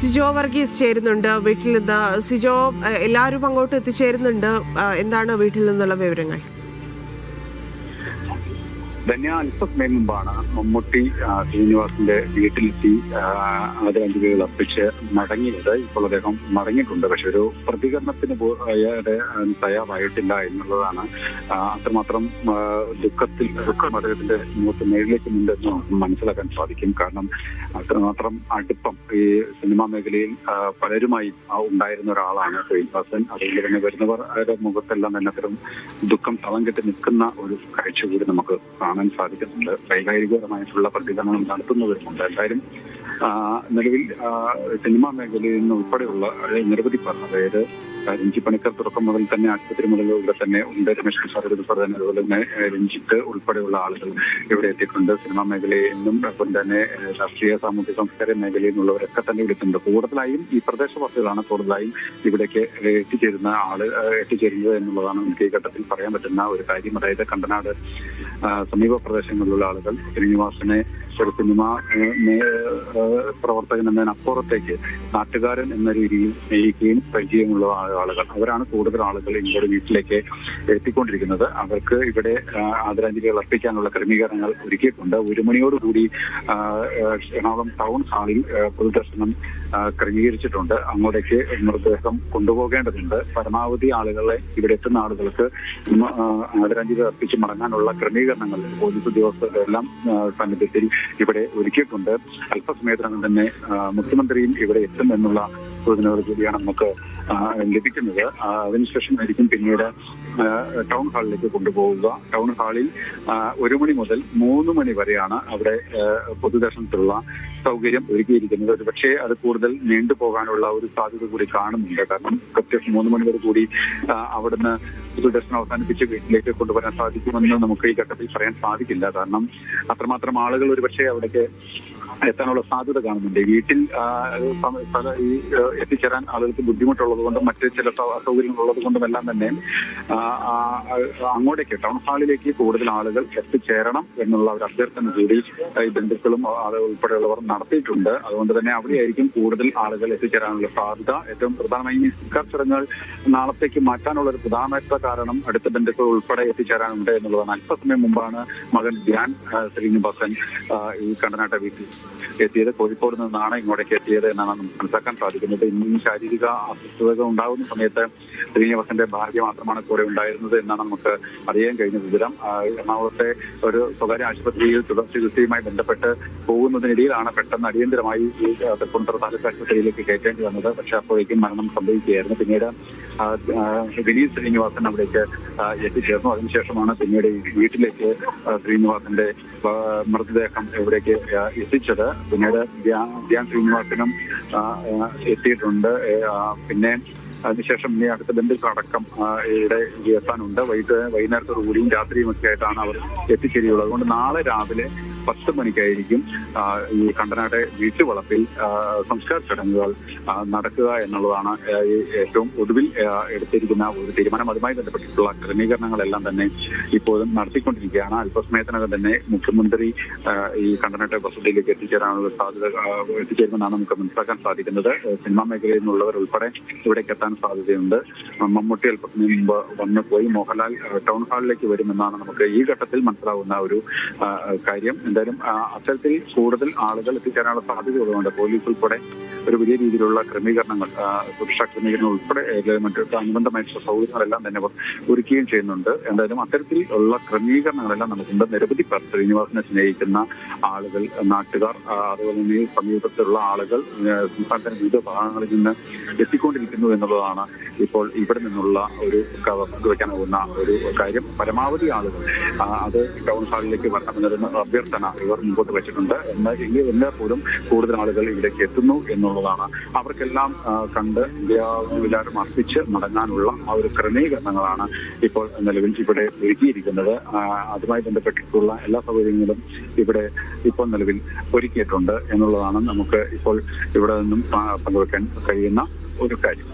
സിജോ വർഗീസ് ചേരുന്നുണ്ട്. വീട്ടിൽ നിന്ന് സിജോ എല്ലാവരും അങ്ങോട്ട് എത്തിച്ചേരുന്നുണ്ട്. എന്താണ് വീട്ടിൽ നിന്നുള്ള വിവരങ്ങൾ? ധന്യ അല്പസമയം മുമ്പാണ് മമ്മൂട്ടി ശ്രീനിവാസിന്റെ വീട്ടിലെത്തി ആദരാഞ്ജലികൾ അർപ്പിച്ച് മടങ്ങിയത്. ഇപ്പോൾ അദ്ദേഹം മടങ്ങിയിട്ടുണ്ട്. പക്ഷെ ഒരു പ്രതികരണത്തിന് തയ്യാറായിട്ടില്ല എന്നുള്ളതാണ് അത്രമാത്രം ദുഃഖത്തിൽ ദുഃഖം അദ്ദേഹത്തിന്റെ മുഖത്ത് നേരിലേക്കുന്നുണ്ടെന്ന് നമുക്ക് മനസ്സിലാക്കാൻ സാധിക്കും. കാരണം അത്രമാത്രം അടുപ്പം ഈ സിനിമാ മേഖലയിൽ പലരുമായി ഉണ്ടായിരുന്ന ഒരാളാണ് ശ്രീനിവാസൻ. അതുകൊണ്ട് തന്നെ വരുന്നവരുടെ മുഖത്തെല്ലാം തന്നെ അത്തരം ദുഃഖം തളം കെട്ടി നിൽക്കുന്ന ഒരു കാഴ്ച കൂടി നമുക്ക് കാണാൻ സാധിക്കുന്നുണ്ട്. വൈകാരികപരമായിട്ടുള്ള പ്രതികരണം നടത്തുന്നവരുമുണ്ട്. എന്തായാലും നിലവിൽ സിനിമാ മേഖലയിൽ നിന്ന് ഉൾപ്പെടെയുള്ള നിരവധി പേർ അതായത് രഞ്ജി പണിക്കർ തുടക്കം മുതൽ തന്നെ ആശുപത്രി ഇവിടെ തന്നെ ഉണ്ട്. രമേശ് പ്രസാദ് ഉൾപ്പെടെ തന്നെ അതുപോലെ തന്നെ രഞ്ജിത്ത് ഉൾപ്പെടെയുള്ള ആളുകൾ ഇവിടെ എത്തിയിട്ടുണ്ട്. സിനിമാ മേഖലയിൽ നിന്നും ഒപ്പം തന്നെ രാഷ്ട്രീയ സാമൂഹ്യ സാംസ്കാരിക മേഖലയിൽ നിന്നുള്ളവരൊക്കെ തന്നെ വിളിക്കുന്നുണ്ട് കൂടുതലായും ഈ പ്രദേശവാസികളാണ് കൂടുതലായും ഇവിടേക്ക് എത്തിച്ചേരുന്ന ആൾ എത്തിച്ചേരുന്നത് എന്നുള്ളതാണ് നമുക്ക് ഈ ഘട്ടത്തിൽ പറയാൻ പറ്റുന്ന ഒരു കാര്യം. അതായത് കണ്ടനാട് സമീപ പ്രദേശങ്ങളിലുള്ള ആളുകൾ ശ്രീനിവാസനെ ഒരു സിനിമ പ്രവർത്തകൻ എന്നതിനപ്പുറത്തേക്ക് നാട്ടുകാരൻ എന്ന രീതിയിൽ സ്നേഹിക്കുകയും പരിചയമുള്ള ആളുകൾ. അവരാണ് കൂടുതൽ ആളുകൾ ഇങ്ങോട്ട് വീട്ടിലേക്ക് എത്തിക്കൊണ്ടിരിക്കുന്നത്. അവർക്ക് ഇവിടെ ആദരാഞ്ജലികൾ അർപ്പിക്കാനുള്ള ക്രമീകരണങ്ങൾ ഒരുക്കിയിട്ടുണ്ട്. ഒരു മണിയോടുകൂടി എറണാകുളം ടൗൺ ഹാളിൽ പൊതുദർശനം ക്രമീകരിച്ചിട്ടുണ്ട്. അങ്ങോട്ടേക്ക് മൃതദേഹം കൊണ്ടുപോകേണ്ടതുണ്ട്. പരമാവധി ആളുകളെ ഇവിടെ എത്തുന്ന ആളുകൾക്ക് ആദരാഞ്ജലി അർപ്പിച്ച് മടങ്ങാനുള്ള ക്രമീകരണങ്ങൾ പോലീസ് ഉദ്യോഗസ്ഥരെല്ലാം ആ, ഇവിടെ ഒരുക്കിയിട്ടുണ്ട്. അല്പസമയത്തിനകം തന്നെ മുഖ്യമന്ത്രിയും ഇവിടെ എത്തുമെന്നുള്ള സൂചനകൾ കൂടിയാണ് നമുക്ക് ലഭിക്കുന്നത്. അതിനുശേഷം അതിനുശേഷമായിരിക്കും പിന്നീട് ടൗൺ ഹാളിലേക്ക് കൊണ്ടുപോവുക. ടൗൺ ഹാളിൽ ഒരു മണി മുതൽ മൂന്ന് മണി വരെയാണ് അവിടെ പൊതുദർശനത്തിലുള്ള സൗകര്യം ഒരുക്കിയിരിക്കുന്നത്. ഒരു പക്ഷേ അത് കൂടുതൽ നീണ്ടുപോകാനുള്ള ഒരു സാധ്യത കൂടി കാണുന്നുണ്ട്. കാരണം പ്രത്യേകിച്ച് മൂന്ന് മണി വരെ കൂടി അവിടുന്ന് പൊതുദർശനം അവസാനിപ്പിച്ച് വീട്ടിലേക്ക് കൊണ്ടുവരാൻ സാധിക്കുമെന്ന് നമുക്ക് ഈ ഘട്ടത്തിൽ പറയാൻ സാധിക്കില്ല. കാരണം അത്രമാത്രം ആളുകൾ ഒരു പക്ഷേ അവിടേക്ക് എത്താനുള്ള സാധ്യത കാണുന്നുണ്ട്. വീട്ടിൽ പല ഈ എത്തിച്ചേരാൻ ആളുകൾക്ക് ബുദ്ധിമുട്ടുള്ളത് കൊണ്ടും മറ്റ് ചില അസൗകര്യങ്ങളുള്ളത് കൊണ്ടുമെല്ലാം തന്നെ അങ്ങോട്ടേക്ക് ടൗൺ ഹാളിലേക്ക് കൂടുതൽ ആളുകൾ എത്തിച്ചേരണം എന്നുള്ള ഒരു അഭ്യർത്ഥന കൂടി ഈ ബന്ധുക്കളും അത് ഉൾപ്പെടെയുള്ളവർ നടത്തിയിട്ടുണ്ട്. അതുകൊണ്ട് തന്നെ അവിടെയായിരിക്കും കൂടുതൽ ആളുകൾ എത്തിച്ചേരാനുള്ള സാധ്യത. ഏറ്റവും പ്രധാനമായി ഈ സർക്കാർ ചടങ്ങുകൾ നാളത്തേക്ക് മാറ്റാനുള്ള ഒരു പ്രധാനപ്പെട്ട കാരണം അടുത്ത ബന്ധുക്കൾ ഉൾപ്പെടെ എത്തിച്ചേരാനുണ്ട് എന്നുള്ളതാണ്. അല്പസമയം മുമ്പാണ് മകൻ ധ്യാൻ ശ്രീനിവാസൻ ഈ കണ്ടനാട്ട വീട്ടിൽ. എത്തിയത് കോഴിക്കോട് നിന്നാണ് ഇങ്ങോട്ടേക്ക് എത്തിയത് എന്നാണ് നമുക്ക് മനസ്സിലാക്കാൻ സാധിക്കുന്നത്. ഇന്നും ശാരീരിക അസ്വസ്ഥതകൾ ഉണ്ടാകുന്ന സമയത്ത് ശ്രീനിവാസന്റെ ഭാര്യ മാത്രമാണ് കൂടെ ഉണ്ടായിരുന്നത് എന്നാണ് നമുക്ക് അറിയാൻ കഴിഞ്ഞ വിവരം. എറണാകുളത്തെ ഒരു സ്വകാര്യ ആശുപത്രിയിൽ തുടർ ചികിത്സയുമായി ബന്ധപ്പെട്ട് പോകുന്നതിനിടയിലാണ് പെട്ടെന്ന് അടിയന്തരമായി ഈ തൃപ്പൂണിത്തുറ താലൂക്ക് ആശുപത്രിയിലേക്ക് കയറ്റേണ്ടി വന്നത്. പക്ഷെ അപ്പോഴേക്കും മരണം സംഭവിക്കുകയായിരുന്നു. പിന്നീട് വിനീത് ശ്രീനിവാസൻ അവിടേക്ക് എത്തിച്ചേർന്നു. അതിനുശേഷമാണ് പിന്നീട് വീട്ടിലേക്ക് ശ്രീനിവാസന്റെ മൃതദേഹം ഇവിടേക്ക് ആ, എത്തിച്ചത് പിന്നീട് ധ്യാൻ ശ്രീനിവാസനും എത്തിയിട്ടുണ്ട്. പിന്നെ അതിനുശേഷം ഇനി അടുത്ത ബന്ധുക്കളടക്കം അടക്കം ഇവിടെ എത്താനുണ്ട്. വൈകിട്ട് വൈകുന്നേരത്തോടു കൂടിയും രാത്രിയും ഒക്കെ ആയിട്ടാണ് അവർ എത്തിച്ചേരുകയുള്ളത്. അതുകൊണ്ട് നാളെ രാവിലെ പത്ത് മണിക്കായിരിക്കും ഈ കണ്ടനാട്ടെ വീട്ടുവളപ്പിൽ സംസ്കാര ചടങ്ങുകൾ നടക്കുക എന്നുള്ളതാണ് ഏറ്റവും ഒടുവിൽ എടുത്തിരിക്കുന്ന ഒരു തീരുമാനം. അതുമായി ബന്ധപ്പെട്ടിട്ടുള്ള ക്രമീകരണങ്ങളെല്ലാം തന്നെ ഇപ്പോഴും നടത്തിക്കൊണ്ടിരിക്കുകയാണ്. അല്പസമയത്തിനകം തന്നെ മുഖ്യമന്ത്രി ഈ കണ്ടനാട്ടെ വസതിയിലേക്ക് എത്തിച്ചേരാനുള്ള സാധ്യത എത്തിച്ചേരുമെന്നാണ് നമുക്ക് മനസ്സിലാക്കാൻ സാധിക്കുന്നത്. സിനിമാ മേഖലയിൽ നിന്നുള്ളവർ ഉൾപ്പെടെ ഇവിടേക്ക് എത്താൻ സാധ്യതയുണ്ട്. മമ്മൂട്ടി അല്പസമയം മുമ്പ് വന്നു പോയി. മോഹൻലാൽ ടൗൺ ഹാളിലേക്ക് വരുമെന്നാണ് നമുക്ക് ഈ ഘട്ടത്തിൽ മനസ്സിലാവുന്ന ഒരു കാര്യം. എന്തായാലും അത്തരത്തിൽ കൂടുതൽ ആളുകൾ എത്തിച്ചേരാനുള്ള സാധ്യതകളുണ്ട് പോലീസ് ഉൾപ്പെടെ ഒരു വലിയ രീതിയിലുള്ള ക്രമീകരണങ്ങൾ സുരക്ഷാ ക്രമീകരണങ്ങൾ ഉൾപ്പെടെ മറ്റ് അനുബന്ധമായിട്ടുള്ള സൗകര്യങ്ങളെല്ലാം തന്നെ ഒരുക്കുകയും ചെയ്യുന്നുണ്ട്. എന്തായാലും അത്തരത്തിൽ ഉള്ള ക്രമീകരണങ്ങളെല്ലാം നമുക്കുണ്ട്. നിരവധി പേർ ശ്രീനിവാസനെ സ്നേഹിക്കുന്ന ആളുകൾ നാട്ടുകാർ അതുപോലെ തന്നെ സമീപത്തിലുള്ള ആളുകൾ സംസ്ഥാനത്തിന്റെ വിവിധ ഭാഗങ്ങളിൽ നിന്ന് എത്തിക്കൊണ്ടിരിക്കുന്നു എന്നുള്ളതാണ് ഇപ്പോൾ ഇവിടെ നിന്നുള്ള ഒരു പങ്കുവെക്കാനാവുന്ന ഒരു കാര്യം. പരമാവധി ആളുകൾ അത് ടൗൺ ഹാളിലേക്ക് വരണമെന്നൊരു അഭ്യർത്ഥന ഇവർ മുമ്പോട്ട് വെച്ചിട്ടുണ്ട്. എന്നാൽ എങ്കിൽ എന്നാൽ പോലും കൂടുതൽ ആളുകൾ ഇവിടേക്ക് എത്തുന്നു എന്നുള്ളതാണ്. അവർക്കെല്ലാം കണ്ട് വിചാരം അർപ്പിച്ച് മടങ്ങാനുള്ള ആ ഒരു ക്രമീകരണങ്ങളാണ് ഇപ്പോൾ നിലവിൽ ഇവിടെ ഒരുക്കിയിരിക്കുന്നത്. അതുമായി ബന്ധപ്പെട്ടിട്ടുള്ള എല്ലാ സൗകര്യങ്ങളും ഇവിടെ ഇപ്പോൾ നിലവിൽ ഒരുക്കിയിട്ടുണ്ട് എന്നുള്ളതാണ് നമുക്ക് ഇപ്പോൾ ഇവിടെ നിന്നും പങ്കുവെക്കാൻ കഴിയുന്ന ഒരു കാര്യം.